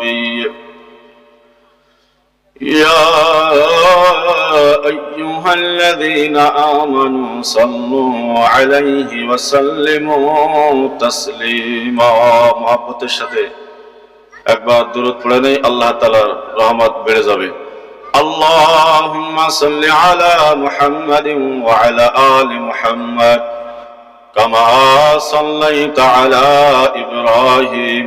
النبي يا أيها الذين آمنوا صلوا عليه وسلموا تسليما محبت الشتي একবার দূরত পড়ে নেই আল্লাহ তালার রহমত বেড়ে যাবে اللهم صل على محمد وعلى آل محمد كما صليت على إبراهيم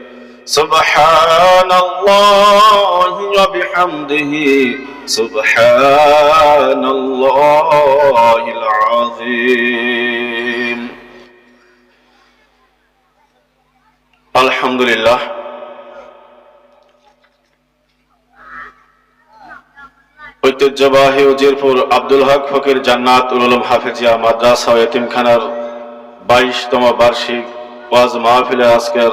سبحان الله وبحمده سبحان الله العظيم الحمد لله ঐতিহ্যবাহী উজিরপুর আব্দুল হক ফকির জান্নাত উলুম হাফিজিয়া মাদ্রাসা ও এতিমখানার বাইশতম বার্ষিক ওয়াজ মাহফিলে আজকের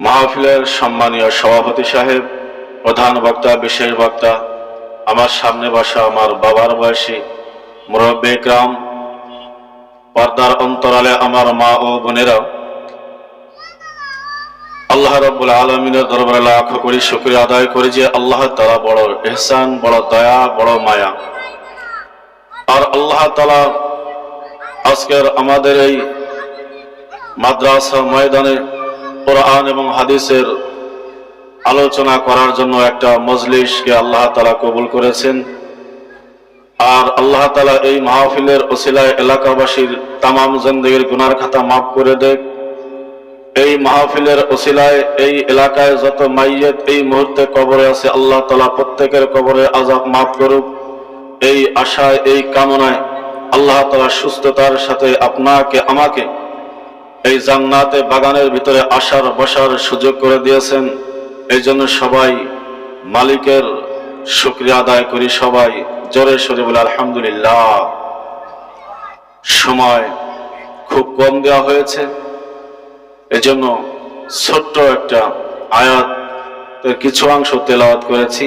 মাহফিলের সম্মানীয় সভাপতি সাহেব, প্রধান বক্তা, বিশেষ বক্তা, আমার সামনে বসা আমার বাবার বয়সী মুরব্বী গ্রাম পর্দার অন্তরালে আমার মা ও বোনেরা, আল্লাহ রব্বুল আলমিনের দরবারে লাখ করি শুক্রিয়া আদায় করি যে আল্লাহ তালা বড় এহসান বড় দয়া, বড় মায়া। আর আল্লাহ তালা আজকের আমাদের এই মাদ্রাসা ময়দানে কোরআন এবং হাদিসের আলোচনা করার জন্য একটা মজলিসকে আল্লাহ তালা কবুল করেছেন। আর আল্লাহ তালা এই মাহফিলের ওসিলায় এলাকাবাসীর তামাম জন্দগির গুনার খাতা মাফ করে দেয় এই মাহফিলের ওসিলায় এই এলাকায় যত মাইয়েত এই মুহূর্তে কবরে আছে, আল্লাহ তালা প্রত্যেকের কবরে আজাব মাফ করুক। এই আশায়, এই কামনায় আল্লাহ তালা সুস্থতার সাথে আপনাকে, আমাকে এই জান্নাতে বাগানের ভিতরে আসার বসার সুযোগ করে দিয়েছেন। এই জন্য সবাই মালিকের শুক্রিয়া আদায় করি সবাই। জোরে সরে বলে, আলহামদুলিল্লাহ। সময় খুব কম দেওয়া হয়েছে। এজন্য ছোট্ট একটা আয়াত কিছু অংশ তেলাওয়াত করেছি।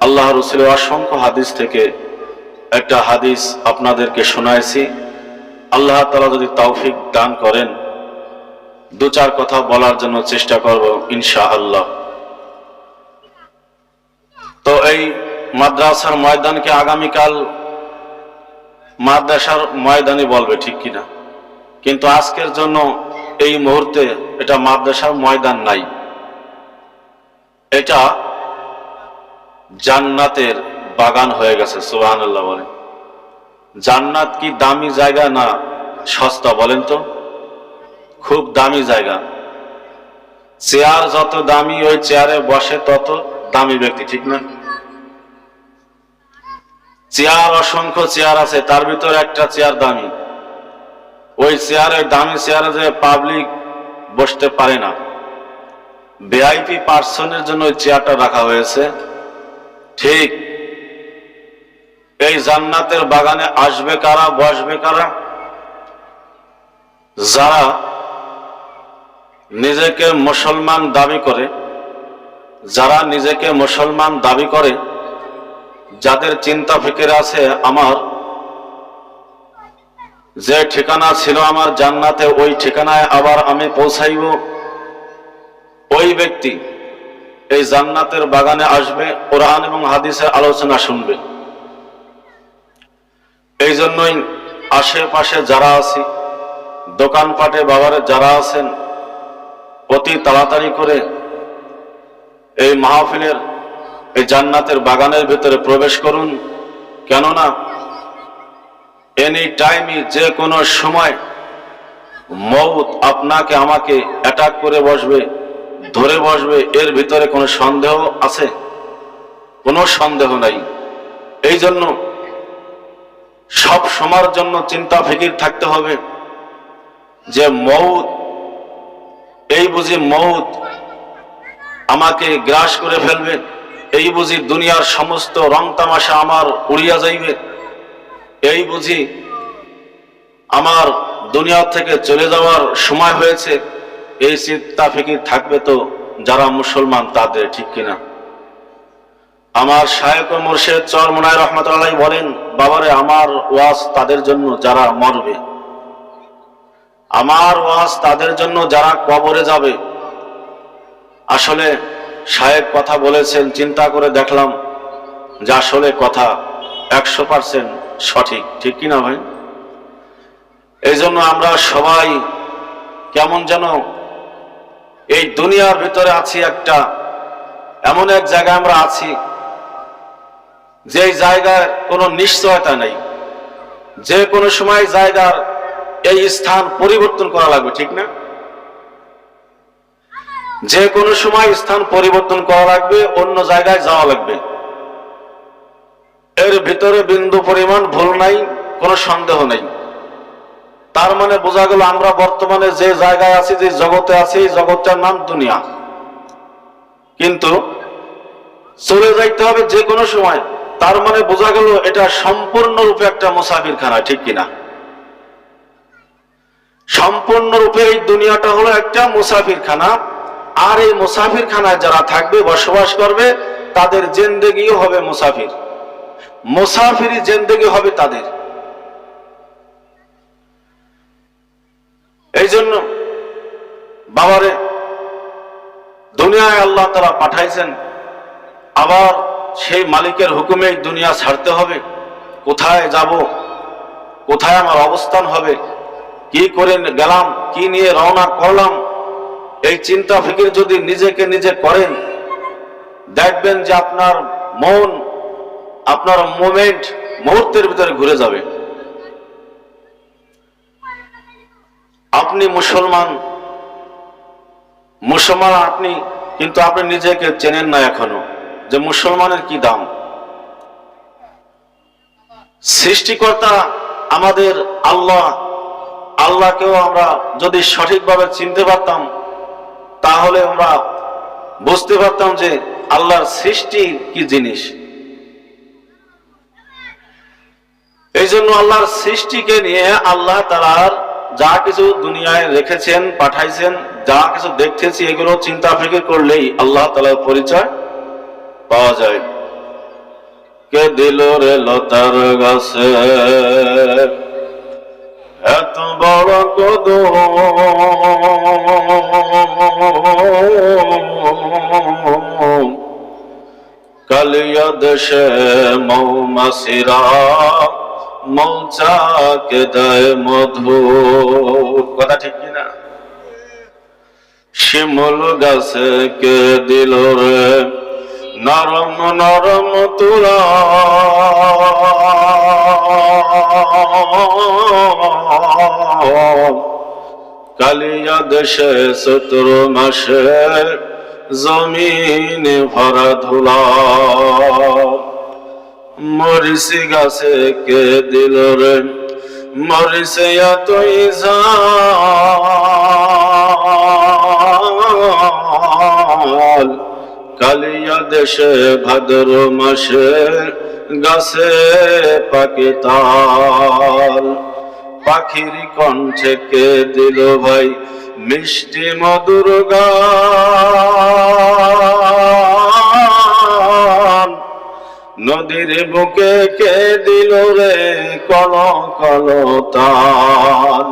আল্লাহ রসুলের অসংখ্য হাদিস থেকে একটা হাদিস আপনাদেরকে শোনাইছি। আল্লাহ তালা যদি তৌফিক দান করেন, দু চার কথা বলার জন্য চেষ্টা করব ইনশা আল্লাহ তো এই মাদ্রাসার ময়দানকে আগামীকাল মাদ্রাসার ময়দানই বলবে ঠিক কিনা। কিন্তু আজকের জন্য এই মুহূর্তে এটা মাদ্রাসার ময়দান নাই। এটা জান্নাতের বাগান হয়ে গেছে সুবাহ বলে জান্নাত কি দামি জায়গা না সস্তা বলেন তো? খুব দামি জায়গা। চেয়ার যত দামি, ওই চেয়ারে বসে তত দামি ব্যক্তি, ঠিক না? চেয়ার অসংখ্য চেয়ার আছে, তার ভিতরে একটা চেয়ার দামি। ওই চেয়ারে, দামি চেয়ারে যে পাবলিক বসতে পারে না। ভিআইপি পার্সনের জন্য ওই চেয়ারটা রাখা হয়েছে। ঠিক এই জান্নাতের বাগানে আসবে কারা, বসবে কারা? যারা নিজেকে মুসলমান দাবি করে, যারা নিজেকে মুসলমান দাবি করে, যাদের চিন্তা ফিকির আছে আমার, যে ঠিকানা ছিল আমার জান্নাতে, ওই ঠিকানায় আবার আমি পৌঁছাইব। ওই ব্যক্তি এই জান্নাতের বাগানে আসবে, কোরআন এবং হাদিসের আলোচনা শুনবে। এই জন্যই আশেপাশে যারা আছি, দোকানপাটে বাবারে যারা আছেন, অতি তাড়াতাড়ি করে এই মাহফিলের, এই জান্নাতের বাগানের ভেতরে প্রবেশ করুন। কেননা এনি টাইমই যে কোনো সময় মৌত আপনাকে, আমাকে অ্যাটাক করে বসবে, ধরে বসবে, এর ভিতরে কোনো সন্দেহ আছে? কোনো সন্দেহ নাই। এই জন্য সব সময়ের জন্য চিন্তা ফিকির থাকতে হবে। যে মৌত, এই বুঝি মৌত আমাকে গ্রাস করে ফেলবে, এই বুঝি দুনিয়ার সমস্ত রং তামাশা আমার উড়িয়া যাইবে, এই বুঝি আমার দুনিয়া থেকে চলে যাওয়ার সময় হয়েছে, এই চিন্তা ফিকির থাকবে তো যারা মুসলমান তাদের ঠিক কিনা। আমার ও মুর্শেদ চর মোনায় রহমতুল্লাহ বলেন বাবারে, আমার ওয়াজ তাদের জন্য যারা মরবে। আমার ওয়াজ তাদের জন্য যারা কবরে যাবে। আসলে সাহেব কথা বলেছেন, চিন্তা করে দেখলাম যে আসলে কথা একশো পার্সেন্ট সঠিক। ঠিক কিনা ভাই? এই জন্য আমরা সবাই কেমন যেন এই দুনিয়ার ভিতরে আছি একটা, এমন এক জায়গায় আমরা আছি যে জায়গার কোনো নিশ্চয়তা নেই, যে কোনো সময় জায়গার এই স্থান পরিবর্তন করা লাগবে, ঠিক না? যে কোনো সময় স্থান পরিবর্তন করা লাগবে, অন্য জায়গায় যাওয়া লাগবে। এর ভিতরে বিন্দু পরিমাণ ভুল নাই, কোনো সন্দেহ নেই। তার মানে বোঝা গেল আমরা বর্তমানে যে জায়গায় আছি, যে জগতে আছি, এই নাম দুনিয়া। কিন্তু চলে যাইতে হবে যে কোনো সময়। তার মানে বোঝা গেল এটা সম্পূর্ণরূপে একটা মুসাফির খানা ঠিক কিনা? সম্পূর্ণরূপে এই দুনিয়াটা হলো একটা মুসাফির খানা আর এই মুসাফির খানায় যারা থাকবে, বসবাস করবে, তাদের জেন্দেগিও হবে মুসাফির। মুসাফিরি জেন্দেগি হবে তাদের। এই জন্য বাবারে, দুনিয়ায় আল্লাহ তারা পাঠাইছেন, আবার সেই মালিকের হুকুমে দুনিয়া ছাড়তে হবে। কোথায় যাব? কোথায় আমার অবস্থান হবে? কি করে গেলাম? কি নিয়ে রওনা করলাম? এই চিন্তা ফিকির যদি নিজেকে নিজে করেন, দেখবেন যে আপনার মন, আপনার মোমেন্ট মুহূর্তের ভিতরে ঘুরে যাবে। আপনি মুসলমান মুসলমান আপনি, কিন্তু আপনি নিজেকে চেনেন না এখনও। যে মুসলমানের কি দাম? সৃষ্টিকর্তা আমাদের আল্লাহ। আল্লাহকেও আমরা যদি সঠিকভাবে চিনতে পারতাম, তাহলে আমরা বুঝতে পারতাম যে আল্লাহর সৃষ্টি কি জিনিস। এই জন্য আল্লাহর সৃষ্টিকে নিয়ে আল্লাহ তালার যা কিছু দুনিয়ায় রেখেছেন, পাঠাইছেন, যা কিছু দেখতেছি, এগুলো চিন্তা ফিকির করলেই আল্লাহ তালার পরিচয় পাওয়া যায়। কে দিল রে লতার গাছে? এত বড় কদ কালিয়া দেশে মৌমাসিরা মৌচাকে দেয় মধু। কথা ঠিক কিনা? শিমুল গাছে কে দিল রে নরম নরম তুলা। কালিয়া দেশে সতর মাসে জমিন ভরা ধুলা। মরিসি গাছে কে দিল রে? মরিসে এতই জাল দেশে ভাদ্র মাসে গাছে পাকে তাল। পাখির কণ্ঠে কে দিল ভাই মিষ্টি মধুর নদীর বুকে কে দিল রে কল কল তান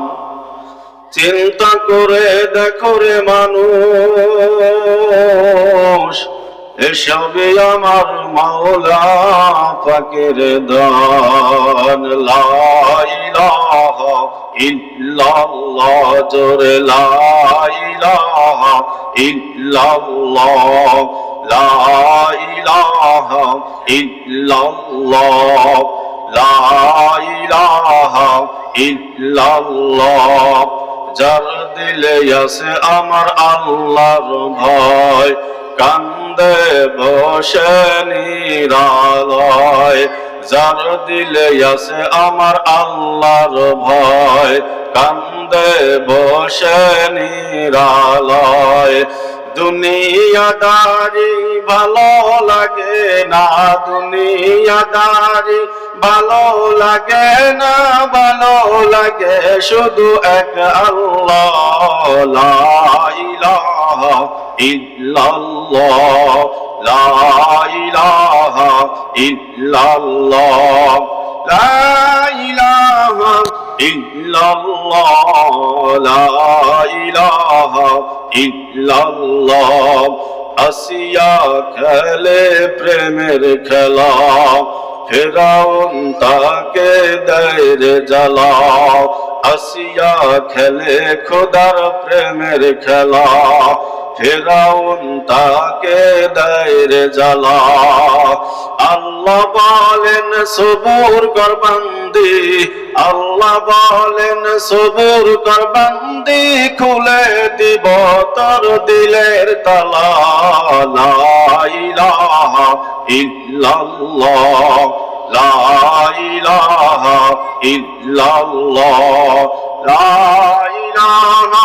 চিন্তা করে দেখো রে মানুষ এসবে আমার মাওলা পাকের দান লাইলাহ ইল্লাল্লাহ, জোরে লাইলাহ ইল্লাল্লাহ লাইলাহ ইল্লাল্লাহ লাইলাহ ইল্লাল্লাহ। যার দিলে আছে আমার আল্লাহর ভয় কান্দে বসে নিরালয় যার দিলে আছে আমার আল্লাহর ভয়। কান্দে বসে নিরালয় দুনিয়াদারি ভালো লাগে না, দুনিয়াদারি ভালো লাগে না, ভালো লাগে শুধু এক আল্লাহ ইল্লাল্লাহ, লা ইল্লাল্লাহ। লা ইলাহা ইল্লাল্লাহ, লা ইলাহা ইল্লাল্লাহ। আসিয়া খেলে প্রেমের খেলা, ফেরাউন তাকে দেয় জ্বালা। আসিয়া খেলে খোদার প্রেমের খেলা ফেরাউন তাকে দেয় রে জ্বালা। আল্লাহ বলেন, সবুর কর বান্দি আল্লাহ বলেন, সবুর কর বান্দি খুলে দিব তোর দিলের তালা। ইলাহা ইল্লাল্লাহ, লা ইলাহা ইল্লাল্লাহ, লা ইলাহা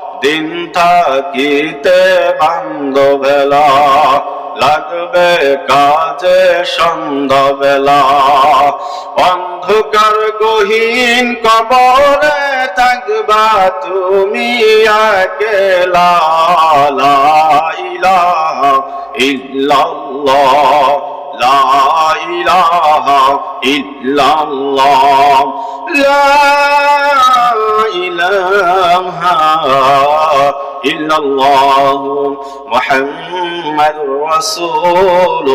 দিন থাকিতে বান্ধ বেলা, লাগবে কাজে সন্ধ্যাবেলা অন্ধকার গহীন কবরে থাকবা তুমি একেলা। লা ইলাহা লা ইলাহা ইল্লাল্লাহ, লা ইলাহা মুহাম্মাদুর রাসূলুল্লাহ।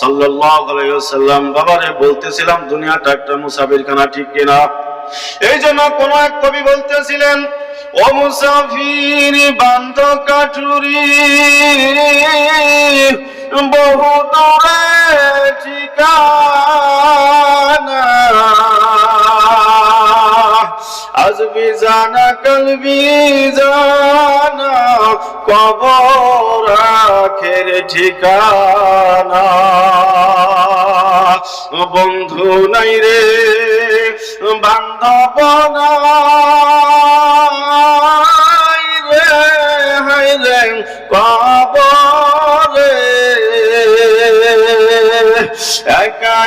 সাল্লাল্লাহু আলাইহি ওয়াসাল্লাম বাবারে বলতেছিলাম, দুনিয়াটা একটা মুসাফিরখানা, ঠিক কিনা? এই জন্য কোন এক কবি বলতেছিলেন, ও মুসাফির বান্ধ কাঠুরি বহু দূরে ঠিকানা আজ বিজানা কল বিজানা কবর আখের ঠিকানা। বন্ধু নাই রে, বান্ধব রে হাই রে, কবরে। একা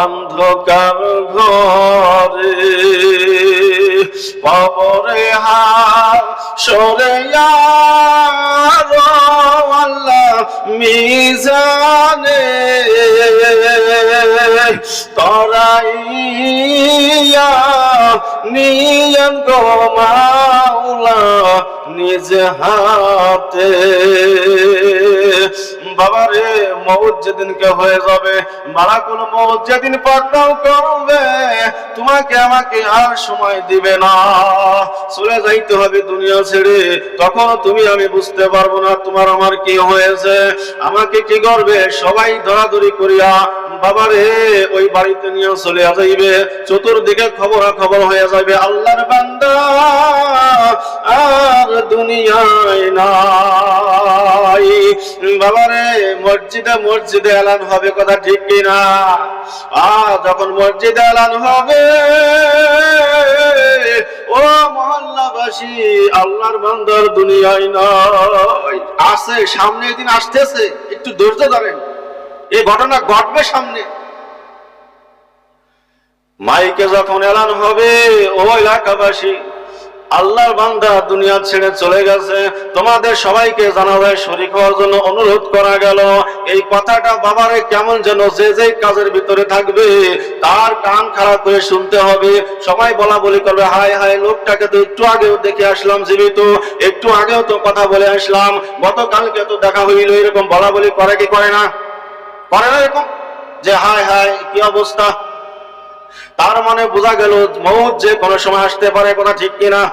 অন্ধকার ঘরে কবরে হাত সরে আল্লাহ মিজানে তরাইয়া নিয়ন গো মাওলা নিজ হাতে। বাবারে মৌত যেদিনকে হয়ে যাবে মারাকুল মৌত যেদিন পাকড়াও করবে, তোমাকে আমাকে আর সময় দিবে না। চলে যাইতে হবে দুনিয়া ছেড়ে, তখন তুমি আমি বুঝতে পারব না তোমার আমার কি হয়েছে। আমাকে কি করবে? সবাই ধরাধরি করিয়া, বাবারে, ওই বাড়িতে নিয়ে চলে যাইবে। চতুর্দিকে খবর খবর হয়ে যাবে আল্লাহর বান্দা আর দুনিয়ায় নাই। বাবারে, মসজিদে মসজিদে এলান হবে কথা ঠিক কিনা? আ, যখন মসজিদে এলান হবে, ও মহল্লাবাসী, আল্লাহর বান্দার দুনিয়ায় নয়। আছে সামনে দিন আসতেছে, একটু ধৈর্য ধরেন। এই ঘটনা ঘটবে সামনে। মাইকে যখন এলান হবে ও এলাকাবাসী আল্লাহর বান্দা দুনিয়া ছেড়ে চলে গেছে। তোমাদের সবাইকে জানাজায় শরিক হওয়ার জন্য অনুরোধ করা গেল। এই কথাটা বাবারে কেমন যেন যে যে কাজের ভিতরে থাকবে, তার কান খারাপ করে শুনতে হবে। সবাই বলা বলি করবে, হায় হায়, লোকটাকে তো একটু আগেও দেখে আসলাম জীবিত। একটু আগেও তো কথা বলে আসলাম। গতকালকে তো দেখা হইল, এরকম বলা বলি করে কি করে না? করে না এরকম? যে হায় হায়, কি অবস্থা? তার মানে বোঝা গেল, মৌত যে কোনো সময় আসতে পারে, কথা ঠিক কিনা?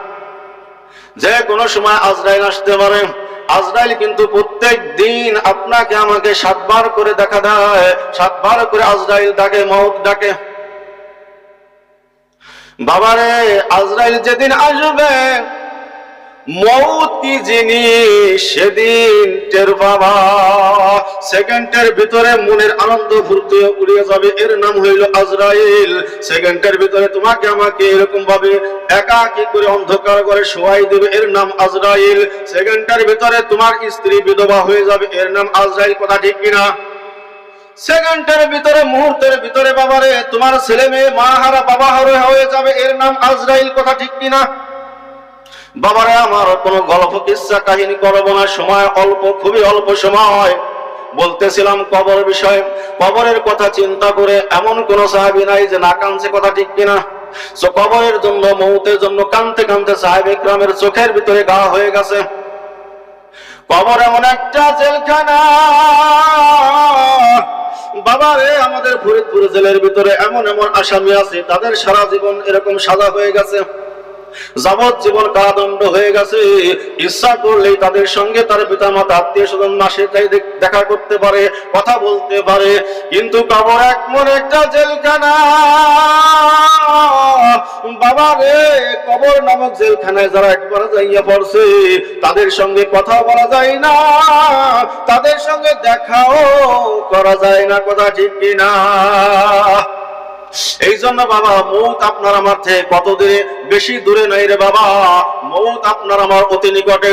যে কোনো সময় আজরাইল আসতে পারে। আজরাইল কিন্তু প্রত্যেক দিন আপনাকে, আমাকে সাতবার করে দেখা দেয়। সাতবার করে আজরাইল ডাকে, মৌত ডাকে। বাবারে, আজরাইল যেদিন আসবে মৌত জিনিস সেদিন টের বাবা সেকেন্ডের ভিতরে মনের আনন্দ ফুর্তি উড়িয়ে যাবে, এর নাম হইল আজরাইল। সেকেন্ডের ভিতরে তোমাকে আমাকে এরকম ভাবে একা কি করে অন্ধকার করে শোয়াই দেবে, এর নাম আজরাইল। সেকেন্ডের ভিতরে তোমার স্ত্রী বিধবা হয়ে যাবে, এর নাম আজরাইল, কথা ঠিক কিনা? সেকেন্ডের ভিতরে, মুহূর্তের ভিতরে বাবারে, তোমার ছেলে মেয়ে মা হারা বাবা হারা হয়ে যাবে, এর নাম আজরাইল, কথা ঠিক কিনা? বাবারে, আমার কোনো গল্প কিচ্ছা কাহিনী করব না। সময় অল্প, খুবই অল্প সময়। বলতেছিলাম কবর বিষয়ে। কবরের কথা চিন্তা করে এমন কোন সাহাবি নাই যে না কানছে কথা ঠিক কিনা। তো কবরের জন্য, মৌতের জন্য কানতে কানতে সাহেব গ্রামের চোখের ভিতরে গা হয়ে গেছে। কবর এমন একটা জেলখানা। বাবারে, আমাদের ফরিদপুর জেলের ভিতরে এমন এমন আসামি আছে, তাদের সারা জীবন এরকম সাজা হয়ে গেছে। যাবজ্জীবন কারাদণ্ড হয়ে গেছে। ইচ্ছা করলেই তাদের সঙ্গে তার পিতা মাতা আত্মীয় স্বজন তাই দেখ- দেখা করতে পারে, কথা বলতে পারে। কিন্তু কবর এক মনে একটা জেলখানা। বাবা রে, কবর নামক জেলখানায় যারা একবার যাইয়া পড়ছে, তাদের সঙ্গে কথা বলা যায় না। তাদের সঙ্গে দেখাও করা যায় না, কথা ঠিক কিনা। এই জন্য বাবা, মৌত আপনার আমার থেকে কত দূরে বেশি দূরে নাই রে বাবা? মৌত আপনার আমার অতি নিকটে।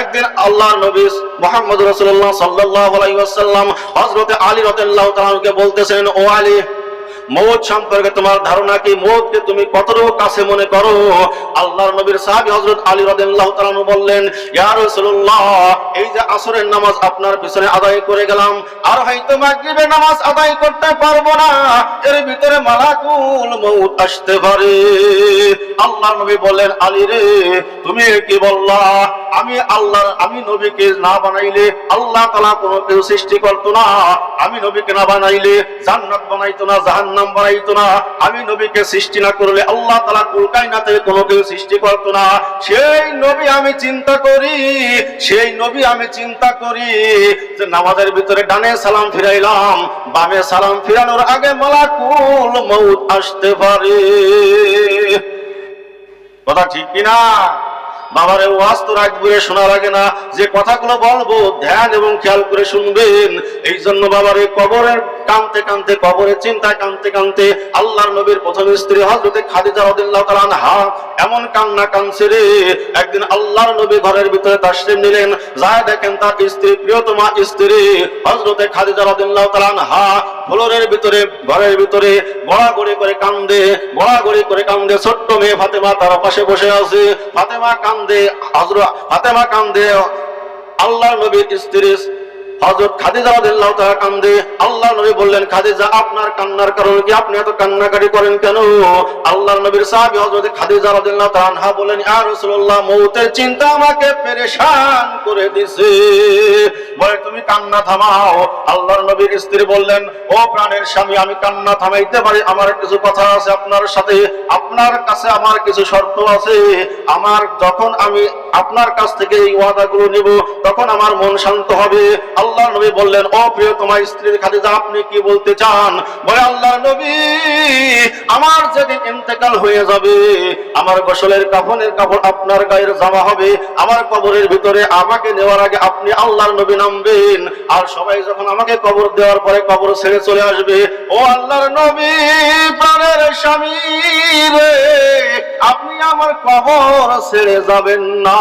একদিন আল্লাহ নবী মোহাম্মদ রসুল্লাহ সাল্লাহ আলাইসাল্লাম হজরতে আলী রতাল্লাহ তালকে বলতেছেন ও আলী মৌত সম্পর্কে তোমার ধারণা কি? মৌতকে তুমি কতটুকু কাছে মনে করো? আল্লাহর নবীর সাহাবী হযরত আলী রাদিয়াল্লাহু তাআলা বললেন, ইয়া রাসূলুল্লাহ, এই যে আসরের নামাজ আপনার পিছনে আদায় করে গেলাম, আর হয়তো মাগরিবের নামাজ আদায় করতে পারব না। এর ভিতরে মালাকুল মৌত আসতে পারে। আল্লাহর নবী বললেন, আলী রে, তুমি কি বললা? আমি আল্লাহ, আমি নবীকে না বানাইলে আল্লাহ তালা কোনো কেউ সৃষ্টি করতো না। আমি নবীকে না বানাইলে জান্নাত বানাইতো না, জাহান্নাম বানাইতো না। আমি নবীকে সৃষ্টি না করলে আল্লাহ তালা তাআলা কুল কায়নাতে কোনো কেউ সৃষ্টি করতো না। সেই নবী আমি চিন্তা করি, সেই নবী আমি চিন্তা করি যে নামাজের ভিতরে ডানে সালাম ফিরাইলাম, বামে সালাম ফিরানোর আগে মালাকুল মৌত আসতে পারে। কথা ঠিক কিনা? বাবারে, ওয়াজ তো রাত ঘুরে শোনা না। যে কথাগুলো বলব, ধ্যান এবং খেয়াল করে শুনবেন। এই জন্য বাবারে কবরের কানতে কানতে কবরের কানতে কানতে আল্লাহর নবীর প্রথম স্ত্রী হজরতে খাদিজা এমন কান্না কানছে রে। একদিন আল্লাহর নবী ঘরের ভিতরে নিলেন। যায় দেখেন তার স্ত্রী, প্রিয়তমা স্ত্রী হজরতে খাদিজা রাদিয়াল্লাহু তাআলা ভিতরে, ঘরের ভিতরে গড়াগড়ি করে কান্দে, গড়াগড়ি করে কান্দে। ছোট্ট মেয়ে ফাতেমা তার পাশে বসে আছে। ফাতেমা কান্দে হজরত হাতেমা কান্দে আল্লাহ নবীর স্ত্রী হযরত খাদিজা রাদিয়াল্লাহু তাআলা কান্দে। আল্লাহ নবী বললেন, খাদিজা, আপনার কান্নার কারণ কি? আপনি এত কান্নাকাটি করেন কেন? আল্লাহর নবীর সাহাবী হযরত খাদিজা রাদিয়াল্লাহু তাআলা আনহা বলেন ইয়া রাসূলুল্লাহ, মউতের চিন্তা আমাকে পেরেশান করে দিছে। বলে, তুমি কান্না থামাও। আল্লাহর নবীর স্ত্রী বললেন, ও প্রাণের স্বামী, আমি কান্না থামাইতে পারি। আমার কিছু কথা আছে আপনার সাথে। আপনার কাছে আমার কিছু শর্ত আছে। আমার, যখন আমি আপনার কাছ থেকে এই ওয়াদাগুলো নিব, তখন আমার মন শান্ত হবে। আল্লাহ নবী বললেন, ও প্রিয় তোমার স্ত্রীর খাদিজা, আপনি কি বলতে চান? বলে আল্লাহ নবী, আমার যেদিন ইন্তেকাল হয়ে যাবে, আমার গোসলের কাফনের কাপড় আপনার গায়ের জামা হবে, আমার কবরের ভিতরে আমাকে নেওয়ার আগে আপনি আল্লাহর নবী নামবেন। আর সবাই যখন আমাকে কবর দেওয়ার পরে কবর ছেড়ে চলে আসবে, ও আল্লাহর নবী, প্রাণের স্বামী রে আপনি আমার কবর ছেড়ে যাবেন না।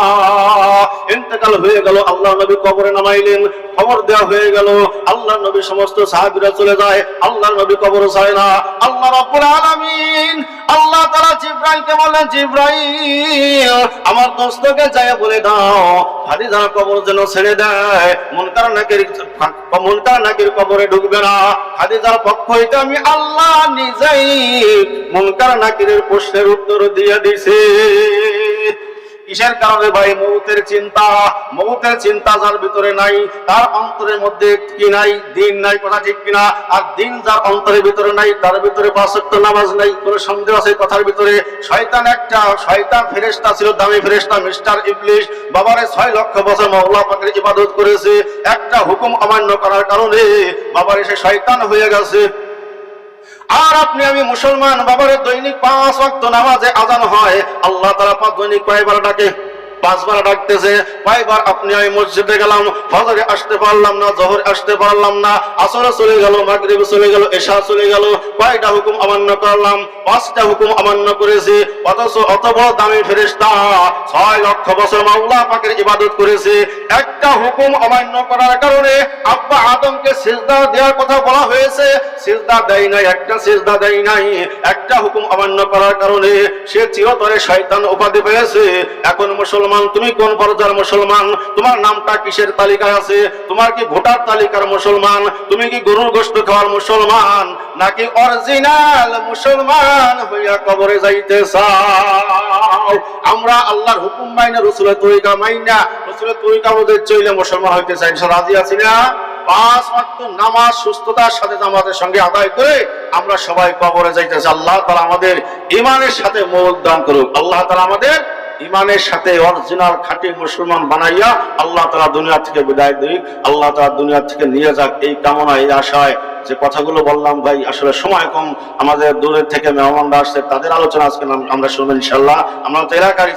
ইন্তেকাল হয়ে গেল আল্লাহ নবী কবরে নামাইলেন, খবর দেওয়া হয়ে গেল আল্লাহ নবী সমস্ত সাহাবিরা চলে যায় আল্লাহ নবী কবর চায় না। আল্লাহ রাব্বুল আলামিন, আল্লাহ তারা জিব্রাইলকে বললেন, জিব্রাইল আমার দোস্তকে যায় বলে দাও। খাদিজা কবর যেন ছেড়ে দেয়। মন কারণ নাকের মন কারণ নাকের কবরে ঢুকবে না। খাদিজার পক্ষ হইতে আমি আল্লাহ নিজেই মুনকার নাকিরের প্রশ্নের উত্তর দিয়ে দিছি। কিসের কারণে ভাই? মৌতের চিন্তা। মৌতের চিন্তা যার ভিতরে নাই, তার অন্তরের মধ্যে কি নাই? দিন নাই, কথা ঠিক কিনা? আর দিন যার অন্তরের ভিতরে নাই, তার ভিতরে পাঁচক্ত নামাজ নাই, কোনো সন্দেহ আছে কথার ভিতরে? শয়তান একটা, শয়তান ফেরেশতা ছিল, দামি ফেরেশতা, মিস্টার ইবলিশ। বাবারে ছয় লক্ষ বছর মহল্লা পাকের ইবাদত করেছে। একটা হুকুম অমান্য করার কারণে বাবারে সে শয়তান হয়ে গেছে। আর আপনি, আমি মুসলমান, বাবার দৈনিক পাঁচ ওয়াক্ত নামাজে আজান হয়। আল্লাহ তারা পাঁচ দৈনিক কয়বার ডাকে পাঁচবার ডাকতেছে, কয়বার আপনি আমি মসজিদে গেলাম, ফজরে আসতে পারলাম না, জহর আসতে পারলাম না, আসরে চলে গেল, মাগরিব চলে গেল, এশা চলে গেল, কয়টা হুকুম অমান্য করলাম, পাঁচটা হুকুম অমান্য করেছে, অথচ অত বড় দামি ফেরেশতা, ছয় লক্ষ বছর মাওলা পাকের ইবাদত করেছে, একটা হুকুম অমান্য করার কারণে আব্বা আদমকে সিজদা দেওয়ার কথা বলা হয়েছে, সিজদা দেয় নাই, একটা সিজদা দেয় নাই, একটা হুকুম অমান্য করার কারণে সে চিরতরে শয়তান উপাধি পেয়েছে, এখন মুসলমান তুমি কোন পর্যায়ের মুসলমান? তোমার নামটা কিসের তালিকায় আছে? তোমার কি ভোটার তালিকার মুসলমান? তুমি কি গরুর গোশত খাওয়ার মুসলমান? নাকি অরিজিনাল মুসলমান হইয়া কবরে যাইতে চাও? আমরা আল্লাহর হুকুম মাইনা, রসুলের তরিকা মাইনা, রসুলের তরিকা আমাদের চইলে মুসলমান হইতে চাই। রাজি আছি না? পাঁচ ওয়াক্ত নামাজ, সুস্থতার সাথে জামাতের সঙ্গে আদায় করে আমরা সবাই কবরে যাইতেছি আল্লাহ তাআলা আমাদের ইমানের সাথে মৌল দান করুক। আল্লাহ তাআলা আমাদের ইমানের সাথে অরিজিনাল খাঁটি মুসলমান বানাইয়া আল্লাহ তালা দুনিয়া থেকে বিদায় দিই আল্লাহ তালা দুনিয়া থেকে নিয়ে যাক এই কামনা, এই আশায়। যে কথাগুলো বললাম, ভাই, আসলে সময় কম। আমাদের দূরের থেকে মেহমানরা আসছে, তাদের আলোচনা আজকে আমরা শুনবেন ইনশাল্লাহ আমরা তো এলাকার